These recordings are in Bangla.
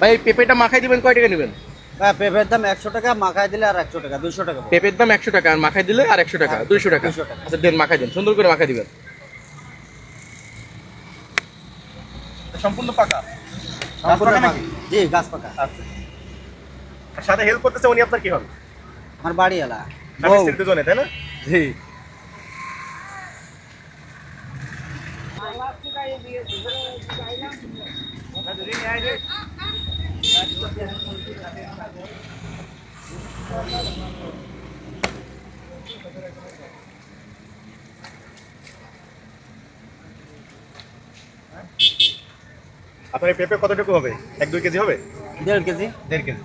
ভাই পেঁপেটা মাখাই দিবেন কয় টাকা নেবেন? হ্যাঁ পেঁপের দাম একশো টাকা মাখায় দিলে আর একশো টাকা দুশো টাকা পেঁপের দাম একশো টাকা আর মাখাই দিলে আর একশো টাকা হ্যাঁ, দুইশো টাকা। 200 টাকা। আচ্ছা দেন মাখাই দেন সুন্দর করে মাখাই দিবেন। সম্পূর্ণ পাকা? সম্পূর্ণ? জি গাছ পাকা। আচ্ছা। সাথে হেল্প করতেছে উনি আপনার কি হন আমার বাড়ি এলা দুজনে তাই না? জি। আপনার পেঁপে কতটুকু হবে? এক দুই কেজি হবে? দেড় কেজি। দেড় কেজি।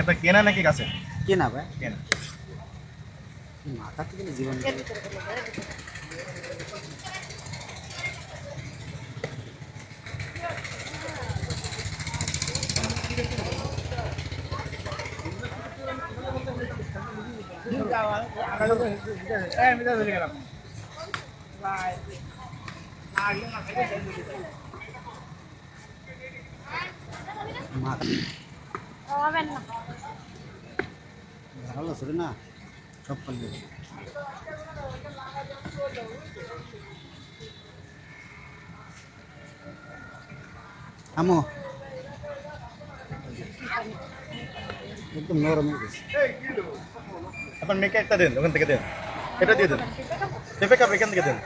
আপনার কেনা নাকি গাছে? কেনা ভাই। কেনা। মাথা থেকে জীবন। হবেন না ভালো ছিল না আপনার মেয়েকে একটা দেন ওখান থেকে দেন। এটা দিয়ে দেন। পেঁপে কাপ এখান থেকে দেন।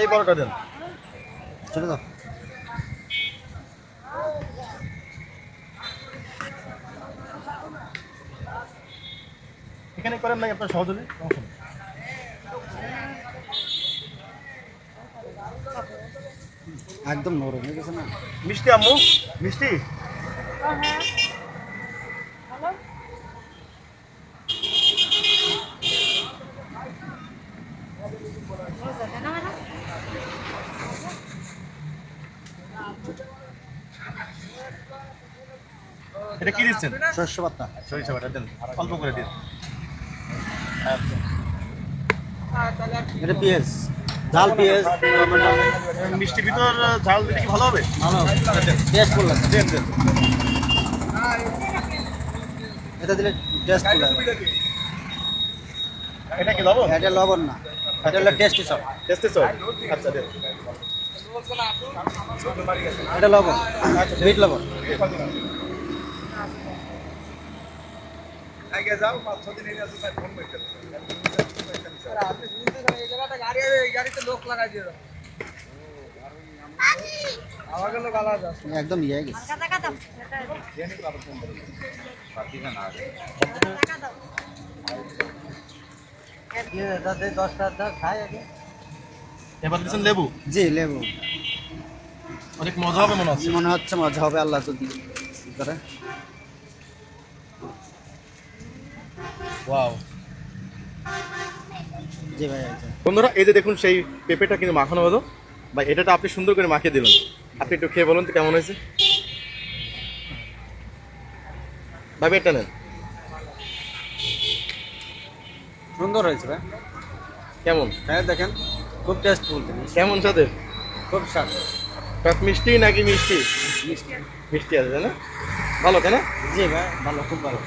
এই বড়টা দেন। ছেড়ে দাও। এখানে করেন নাই আপনার সহজে একদম নরম হয়ে গেছে না? মিষ্টি আম্মু? মিষ্টি? এটা কি দিচ্ছেন? শস্য পাতা। সরিষা বাটা দেন। অল্প করে দিন। এটা পেঁয়াজ। ঝাল পেঁয়াজ। মিষ্টির ভিতর ঝাল দিলে কি ভালো হবে? ভালো টেস্ট ফুল লাগে দেন দেন। এটা দিলে টেস্ট লাগে এটা কি লবণ? এটা লবণ না। এটা হলো টেস্টি সব টেস্টে চল আচ্ছা দেন এটা লবণ। বিট লবণ। একদম ইয়ে গেছে। টাকা টাকা দাও টাকা দাও দশটা দশ খাই আগে এবার দিচ্ছেন লেবু? জি লেবু। অনেক মজা হবে মনে হচ্ছে। মনে হচ্ছে মজা হবে আল্লাহ যদি করে? ওয়াও। জি ভাই বন্ধুরা এই যে দেখুন সেই পেঁপেটা কিন্তু মাখানো হলো। বা এটাটা আপনি সুন্দর করে মাখিয়ে দিলেন। আপনি একটু খেয়ে বলুন তো কেমন হয়েছে। ভাবে এটা নেন। সুন্দর হয়েছে ভাই। কেমন? হ্যাঁ দেখেন খুব টেস্টফুল কেমন সাথে? খুব স্বাদ। মিষ্টি নাকি মিষ্টি? মিষ্টি। মিষ্টি আছে না? ভালো কেন না? জি ভাই ভালো খুব ভালো।